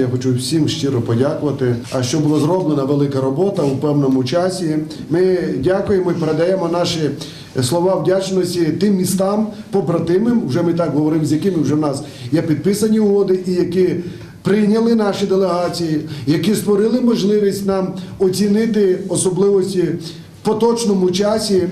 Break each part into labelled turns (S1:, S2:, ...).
S1: Я хочу всім щиро подякувати. А що була зроблена велика робота у певному часі. Ми дякуємо і передаємо наші слова вдячності тим містам, побратимам. Вже ми так говоримо, з якими вже в нас є підписані угоди, і які прийняли наші делегації, які створили можливість нам оцінити особливості поточному часі е,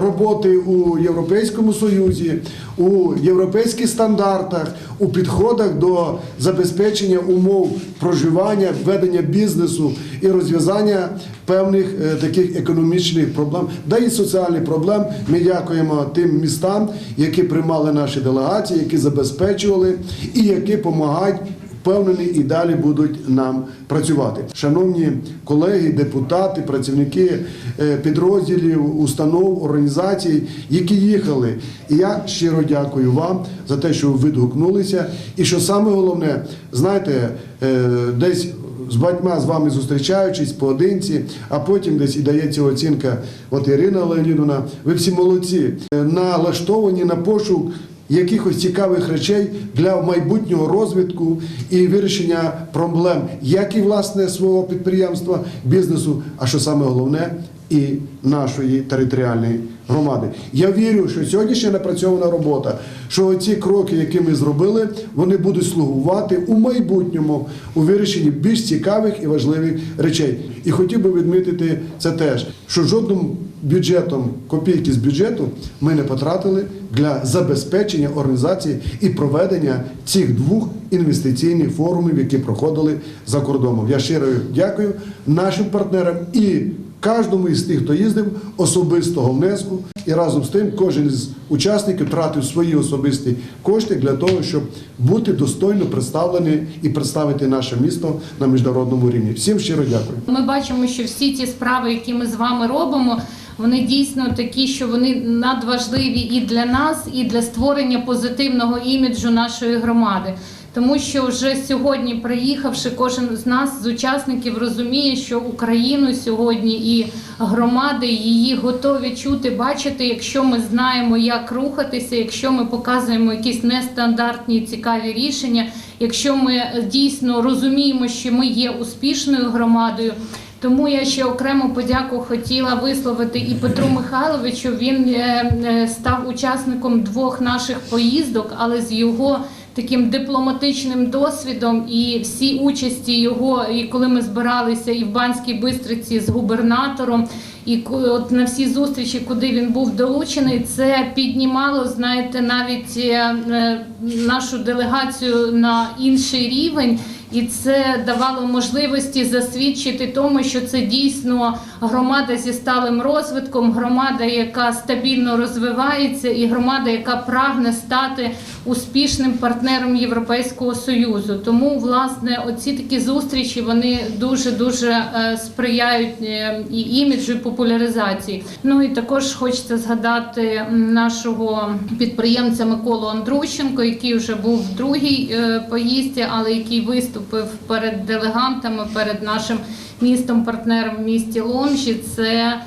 S1: роботи у Європейському Союзі, у європейських стандартах, у підходах до забезпечення умов проживання, ведення бізнесу і розв'язання певних е, таких економічних проблем, да і соціальних проблем. Ми дякуємо тим містам, які приймали наші делегації, які забезпечували і які допомагають впевнені і далі будуть нам працювати. Шановні колеги, депутати, працівники е, підрозділів, установ, організацій, які їхали. І я щиро дякую вам за те, що ви відгукнулися. І що саме головне, знаєте, е, десь. З батьма з вами зустрічаючись поодинці, а потім десь і дається оцінка. От Ірина Леонідовна, ви всі молодці, е, налаштовані на пошук якихось цікавих речей для майбутнього розвитку і вирішення проблем, як і власне свого підприємства, бізнесу, а що саме головне, і нашої територіальної громади. Я вірю, що сьогоднішня напрацьована робота, що ці кроки, які ми зробили, вони будуть слугувати у майбутньому у вирішенні більш цікавих і важливих речей. І хотів би відмітити це теж, що жодним бюджетом копійки з бюджету ми не потратили для забезпечення організації і проведення цих двох інвестиційних форумів, які проходили за кордоном. Я щиро дякую нашим партнерам і кожному із тих, хто їздив, особистого внеску. І разом з тим кожен з учасників тратив свої особисті кошти для того, щоб бути достойно представлений і представити наше місто на міжнародному рівні. Всім щиро дякую.
S2: Ми бачимо, що всі ті справи, які ми з вами робимо, вони дійсно такі, що вони надважливі і для нас, і для створення позитивного іміджу нашої громади. Тому що вже сьогодні, приїхавши, кожен з нас з учасників розуміє, що Україну сьогодні і громади її готові чути, бачити, якщо ми знаємо, як рухатися, якщо ми показуємо якісь нестандартні цікаві рішення, якщо ми дійсно розуміємо, що ми є успішною громадою. Тому я ще окрему подяку хотіла висловити і Петру Михайловичу. Він е, е, став учасником двох наших поїздок, але з його таким дипломатичним досвідом і всі участі його, і коли ми збиралися і в Банській Бистриці з губернатором, і от на всі зустрічі, куди він був долучений, це піднімало, знаєте, навіть е, е, нашу делегацію на інший рівень. І це давало можливості засвідчити тому, що це дійсно громада зі сталим розвитком, громада, яка стабільно розвивається, і громада, яка прагне стати успішним партнером Європейського союзу. Тому, власне, оці такі зустрічі вони дуже дуже сприяють е, і іміджу, і популяризації. Ну і також хочеться згадати нашого підприємця Миколу Андрущенко, який вже був в другій е, поїздці, але який виступив перед делегантами, перед нашим містом-партнером в місті Ломжі. Це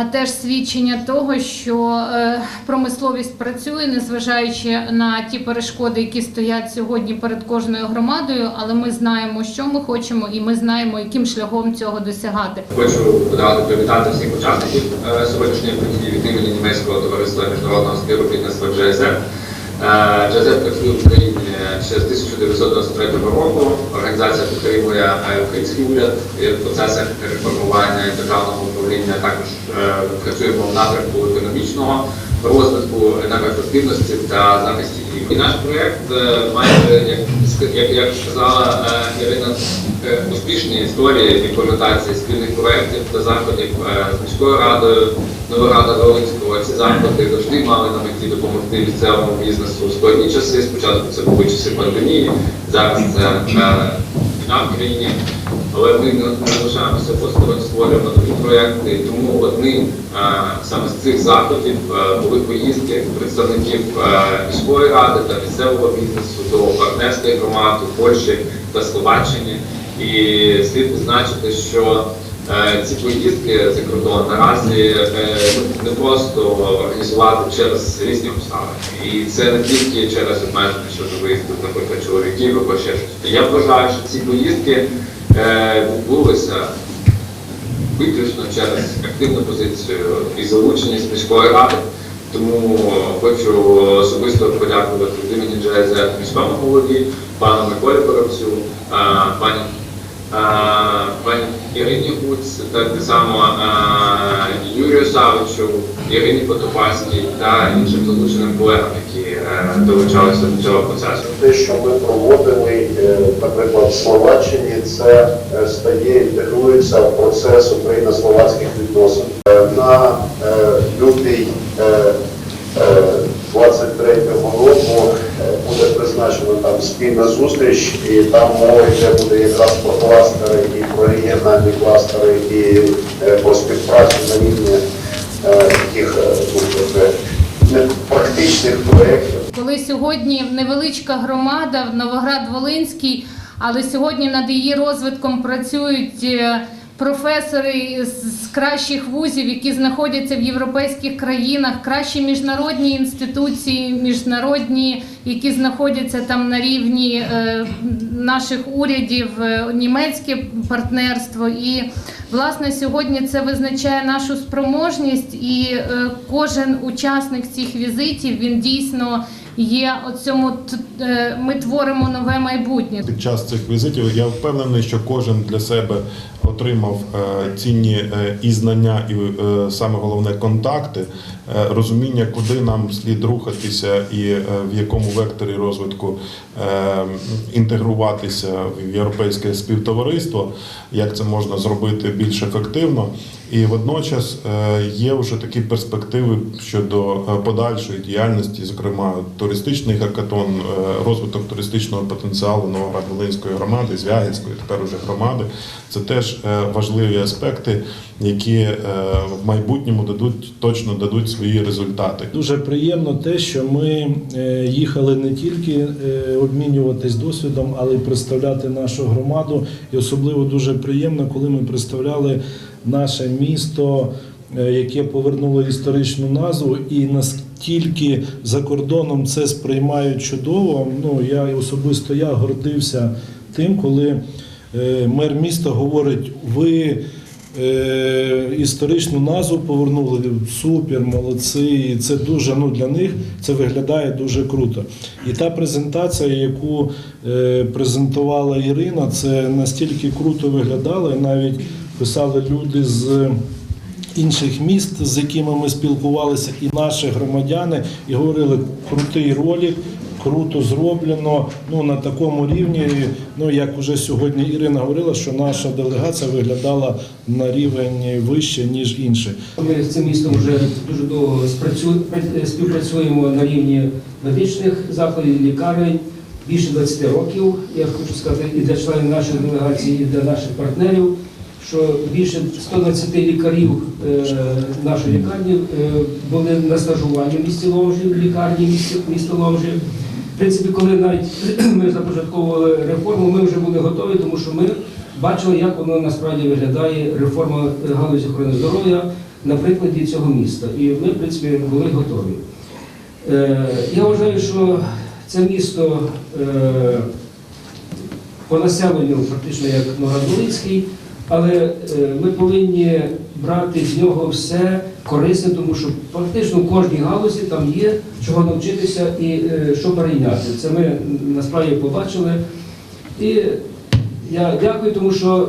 S2: е, Теж свідчення того, що е, промисловість працює, незважаючи на ті перешкоди, які стоять сьогодні перед кожною громадою, але ми знаємо, що ми хочемо, і ми знаємо, яким шляхом цього досягати.
S3: Хочу подати привітати всіх учасників е, сьогоднішньої події від імені німецького товариства міжнародного співробітництва GSF. Працює в Україні ще з 1993 року. Організація підтримує український уряд в процесах реформування державного управління. Також е, працюємо в напрямку економічного розвитку енергоефективності та захисті. І наш проєкт е, має, як, як, як сказала е, Ірина, е, успішні історії імплементації спільних проєктів та заходів е, з міською радою, нова рада Волинського. Ці заходи завжди мали на меті допомогти місцевому бізнесу у складні часи. Спочатку це були часи пандемії, зараз це війна в країні. Але ми не залишаємося просто створюємо нові проєкти. І Тому одним е, саме з цих заходів е, були поїздки представників е, міської ради та місцевого бізнесу до партнерських громад у Польщі та Словаччині. І слід відзначити, що Ці поїздки за кордон наразі не просто організувати через різні обставини. І це не тільки через обмеження щодо виїзду, наприклад, чоловіків або ще щось. Я вважаю, що ці поїздки е, відбулися виключно через активну позицію і залученість міської ради. Тому хочу особисто подякувати імені ДЖЗ міському голові, пану Миколі пані, а, пані Ірині Гуц, так само Юрію Савичу, Ірині Потопальській та іншим залученим колегам, які е, долучалися до цього процесу.
S4: те, що ми проводили, е, наприклад, в Словаччині, це е, стає інтегрується в процес україно-словацьких відносин. На лютий спільна зустріч, і там мова йде буде якраз про кластери і про регіональні кластери, і е, про співпрацю на рівні е, таких е, ну, не- практичних проєктів.
S2: Коли сьогодні невеличка громада в Новоград-Волинський, але сьогодні над її розвитком працюють професори з кращих вузів, які знаходяться в європейських країнах, кращі міжнародні інституції, міжнародні, які знаходяться там на рівні е, наших урядів, е, німецьке партнерство. І власне сьогодні це визначає нашу спроможність, і е, кожен учасник цих візитів він дійсно є от цьому е, ми творимо нове майбутнє.
S5: Під час цих візитів я впевнений, що кожен для себе отримав е, цінні е, і знання, і е, саме головне контакти, розуміння, куди нам слід рухатися і в якому векторі розвитку інтегруватися в європейське співтовариство, як це можна зробити більш ефективно. І водночас є вже такі перспективи щодо подальшої діяльності, зокрема туристичний гакатон, розвиток туристичного потенціалу Новоград-Волинської громади, Звягільської, тепер уже громади. Це теж е, важливі аспекти, які е, в майбутньому дадуть точно дадуть свої результати.
S6: Дуже приємно те, що ми е, їхали не тільки обмінюватись досвідом, але й представляти нашу громаду. І особливо дуже приємно, коли ми представляли наше місто, яке повернуло історичну назву, і наскільки за кордоном це сприймають чудово. Ну я особисто я гордився тим, коли мер міста говорить, ви. Е, історичну назву повернули. Супер, молодці. І Це дуже ну для них це виглядає дуже круто. І та презентація, яку е, презентувала Ірина, це настільки круто виглядало, і навіть писали люди з. Інших міст, з якими ми спілкувалися, і наші громадяни, і говорили, крутий ролик, круто зроблено. Ну на такому рівні. Ну як вже сьогодні Ірина говорила, що наша делегація виглядала на рівень вище ніж інші.
S7: Ми з цим містом вже дуже довго співпрацюємо на рівні медичних закладів, лікарень. Більше 20 років, я хочу сказати, і для членів нашої делегації, і для наших партнерів, що більше 120 лікарів е, нашої лікарні е, були на стажуванні в місті Ломжі, в лікарні міста Ломжі. Принципі, коли навіть ми започатковували реформу, ми вже були готові, тому що ми бачили, як воно насправді виглядає реформа галузі охорони здоров'я на прикладі цього міста. І ми, в принципі, були готові. Е, Я вважаю, що це місто е, по населенню фактично як Новоград-Волинський, але е, ми повинні брати з нього все корисне, тому що практично в кожній галузі там є чого навчитися і е, що перейняти. Це ми насправді побачили. І я дякую, тому що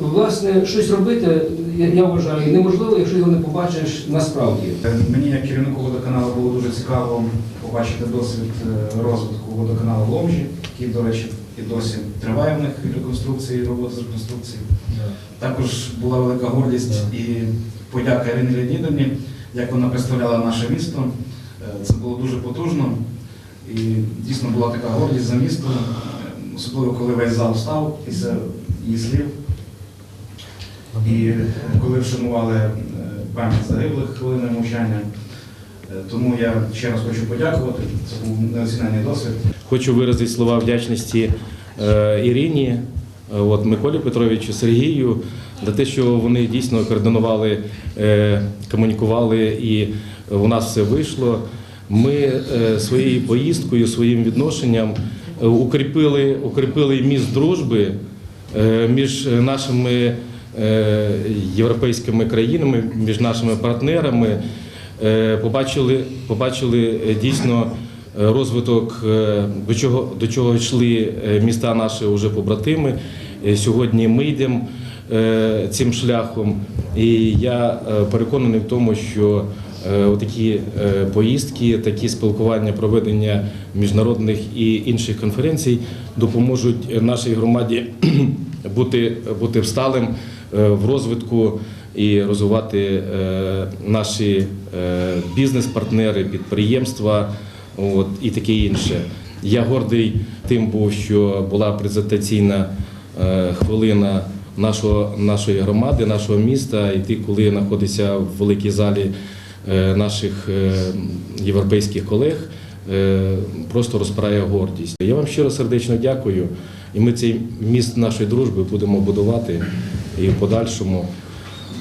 S7: власне щось робити, я, я вважаю, неможливо, якщо його не побачиш насправді.
S8: Мені як керівнику водоканалу було дуже цікаво побачити досвід е, розвитку водоканалу Ломжі, який, до речі, і досі триває в них реконструкції, робота з реконструкції. Також була велика гордість і подяка Ірині Леонідовні, як вона представляла наше місто. Е, Це було дуже потужно і дійсно була така гордість за місто, е, особливо коли весь зал став після її слів. І коли вшанували е, пам'ять загиблих хвилиною мовчання. Е, Тому я ще раз хочу подякувати. Це був неоцінений досвід.
S9: Хочу виразити слова вдячності е, Ірині, от, Миколі Петровичу, Сергію, за те, що вони дійсно координували, комунікували, і у нас все вийшло. Ми своєю поїздкою, своїм відношенням укріпили, укріпили міст дружби між нашими європейськими країнами, між нашими партнерами. Е, Побачили, побачили е, дійсно е, розвиток, е, до чого, до чого йшли е, міста наші вже побратими. Е, Сьогодні ми йдемо е, цим шляхом. І я е, переконаний в тому, що е, такі е, поїздки, такі спілкування, проведення міжнародних і інших конференцій допоможуть нашій громаді бути, бути всталим е, в розвитку і розвивати е, наші е, бізнес-партнери, підприємства от, і таке інше. Я гордий тим був, що була презентаційна е, хвилина нашого, нашої громади, нашого міста, і ти, коли знаходишся в великій залі е, наших е, європейських колег, е, просто розпирає гордість. Я вам щиро сердечно дякую, і ми цей міст нашої дружби будемо будувати і в подальшому.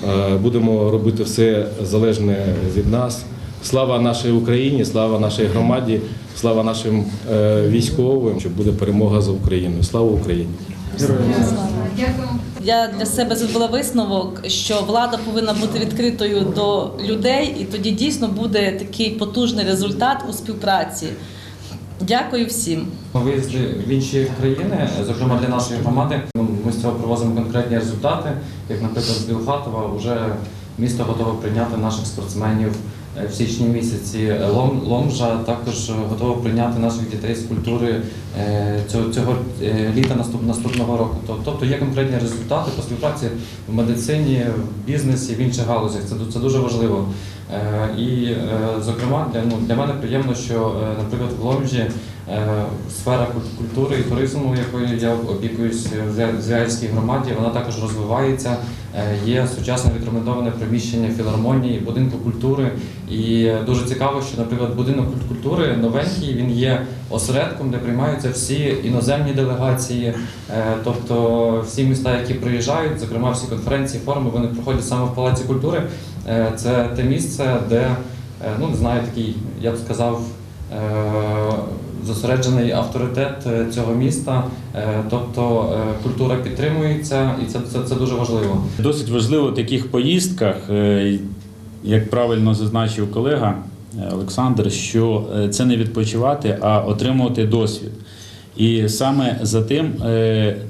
S9: Е, Будемо робити все залежне від нас. Слава нашій Україні, слава нашій громаді, слава нашим е, військовим, що буде перемога за Україною. Слава Україні!
S10: Я для себе зробила висновок, що влада повинна бути відкритою до людей, і тоді дійсно буде такий потужний результат у співпраці. Дякую всім.
S11: Ми виїздили в інші країни, зокрема для нашої громади. Ми з цього привозимо конкретні результати. Як, наприклад, з Білхатова вже місто готове прийняти наших спортсменів е, в січні місяці. Лом, Ломжа також готова прийняти наших дітей з культури е, цього, цього е, літа наступ, наступного року. Тобто є конкретні результати по співпраці в медицині, в бізнесі, в інших галузях. Це, це дуже важливо. І, зокрема, для, ну, для мене приємно, що, наприклад, в Ломжі сфера культури і туризму, якою я опікуюсь в Звягельській громаді, вона також розвивається. Е, Є сучасне відремонтоване приміщення філармонії, будинку культури. І е, дуже цікаво, що, наприклад, будинок культури новенький, він є осередком, де приймаються всі іноземні делегації, е, тобто всі міста, які приїжджають, зокрема всі конференції, форуми, вони проходять саме в Палаці культури. Е, Це те місце, де е, ну не знаю, такий, я б сказав, е, зосереджений авторитет е, цього міста. Е, Тобто е, культура підтримується, і це, це, це дуже важливо.
S12: Досить важливо в таких поїздках, як правильно зазначив колега Олександр, що це не відпочивати, а отримувати досвід. І саме за тим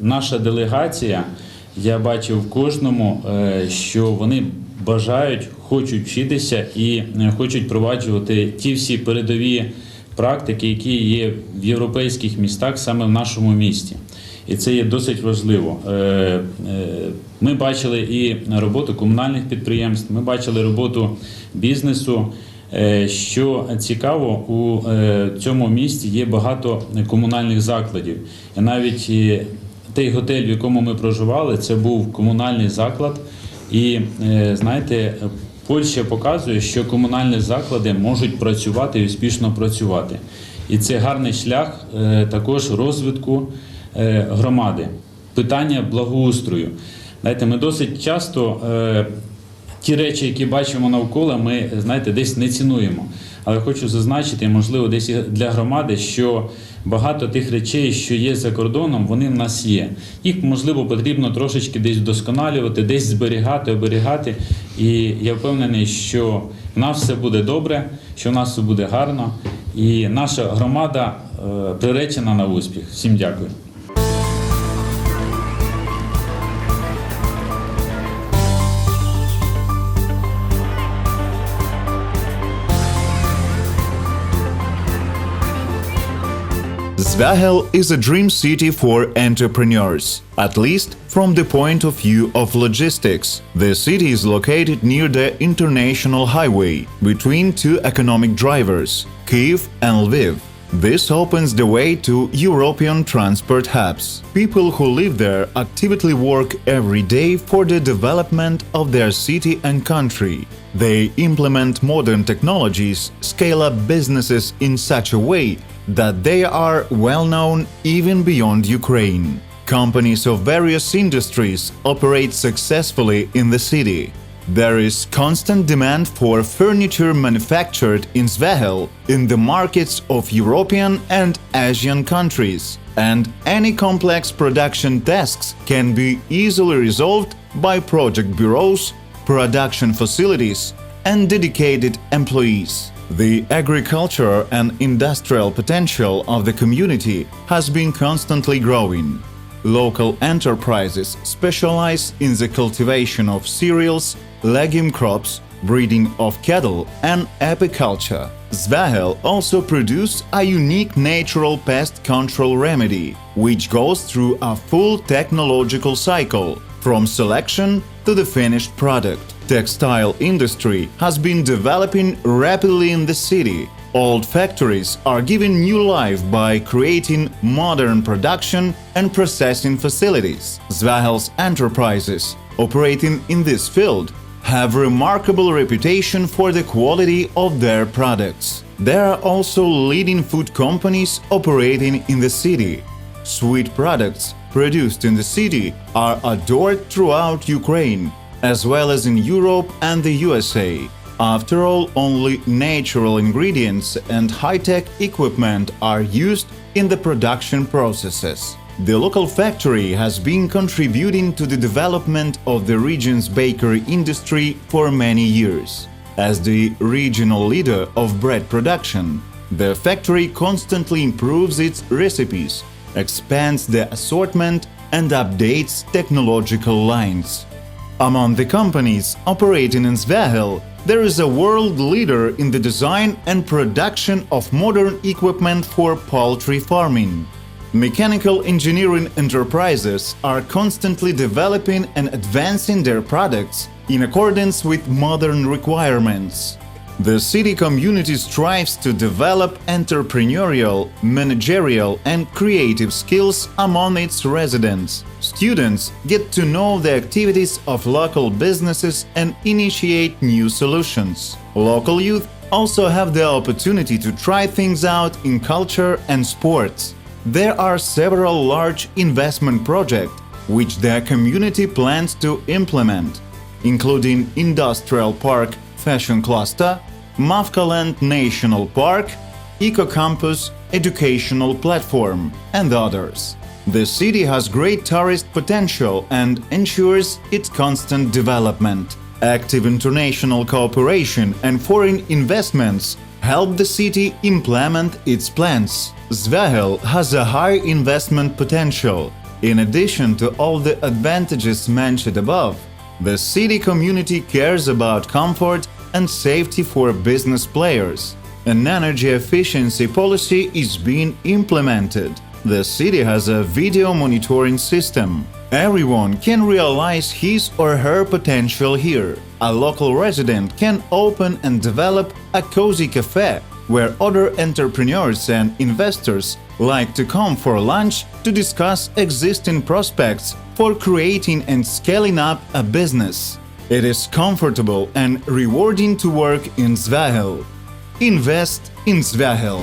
S12: наша делегація, я бачив в кожному, що вони бажають, хочуть вчитися і хочуть впроваджувати ті всі передові практики, які є в європейських містах, саме в нашому місті. І це є досить важливо. Е, е, Ми бачили і роботу комунальних підприємств, ми бачили роботу бізнесу. Е, Що цікаво, у цьому місті є багато комунальних закладів. І навіть той готель, в якому ми проживали, це був комунальний заклад. І знаєте, Польща показує, що комунальні заклади можуть працювати і успішно працювати. І це гарний шлях е, також розвитку е, громади. Питання благоустрою. Знаєте, ми досить часто е, ті речі, які бачимо навколо, ми знаєте, десь не цінуємо. Але хочу зазначити, можливо, десь для громади, що багато тих речей, що є за кордоном, вони в нас є. Їх можливо потрібно трошечки десь вдосконалювати, десь зберігати, оберігати. І я впевнений, що в нас все буде добре, що в нас все буде гарно, і наша громада е, приречена на успіх. Всім дякую.
S13: Zvagel is a dream city for entrepreneurs, at least from the point of view of logistics. The city is located near the international highway between two economic drivers, Kiev and Lviv. This opens the way to European transport hubs. People who live there actively work every day for the development of their city and country. They implement modern technologies, scale up businesses in such a way that they are well known even beyond Ukraine. Companies of various industries operate successfully in the city. There is constant demand for furniture manufactured in Zvehel in the markets of European and Asian countries, and any complex production tasks can be easily resolved by project bureaus, production facilities, and dedicated employees. The agricultural and industrial potential of the community has been constantly growing. Local enterprises specialize in the cultivation of cereals, legume crops, breeding of cattle, and apiculture. Zvahel also produce a unique natural pest control remedy, which goes through a full technological cycle, from selection to the finished product. Textile industry has been developing rapidly in the city. Old factories are given new life by creating modern production and processing facilities. Zvahel's enterprises operating in this field have remarkable reputation for the quality of their products. There are also leading food companies operating in the city. Sweet products produced in the city are adored throughout Ukraine, as well as in Europe and the USA. After all, only natural ingredients and high-tech equipment are used in the production processes. The local factory has been contributing to the development of the region's bakery industry for many years. As the regional leader of bread production, the factory constantly improves its recipes, expands the assortment, and updates technological lines. Among the companies operating in Zvahel, there is a world leader in the design and production of modern equipment for poultry farming. Mechanical engineering enterprises are constantly developing and advancing their products in accordance with modern requirements. The city community strives to develop entrepreneurial, managerial, and creative skills among its residents. Students get to know the activities of local businesses and initiate new solutions. Local youth also have the opportunity to try things out in culture and sports. There are several large investment projects which the community plans to implement, including Industrial Park Fashion Cluster, Mavkaland National Park, Eco Campus Educational Platform, and others. The city has great tourist potential and ensures its constant development. Active international cooperation and foreign investments help the city implement its plans. Zvahel has a high investment potential. In addition to all the advantages mentioned above, the city community cares about comfort and safety for business players. An energy efficiency policy is being implemented. The city has a video monitoring system. Everyone can realize his or her potential here. A local resident can open and develop a cozy cafe where other entrepreneurs and investors like to come for lunch to discuss existing prospects for creating and scaling up a business. It is comfortable and rewarding to work in Zvahel. Invest in Zvahel.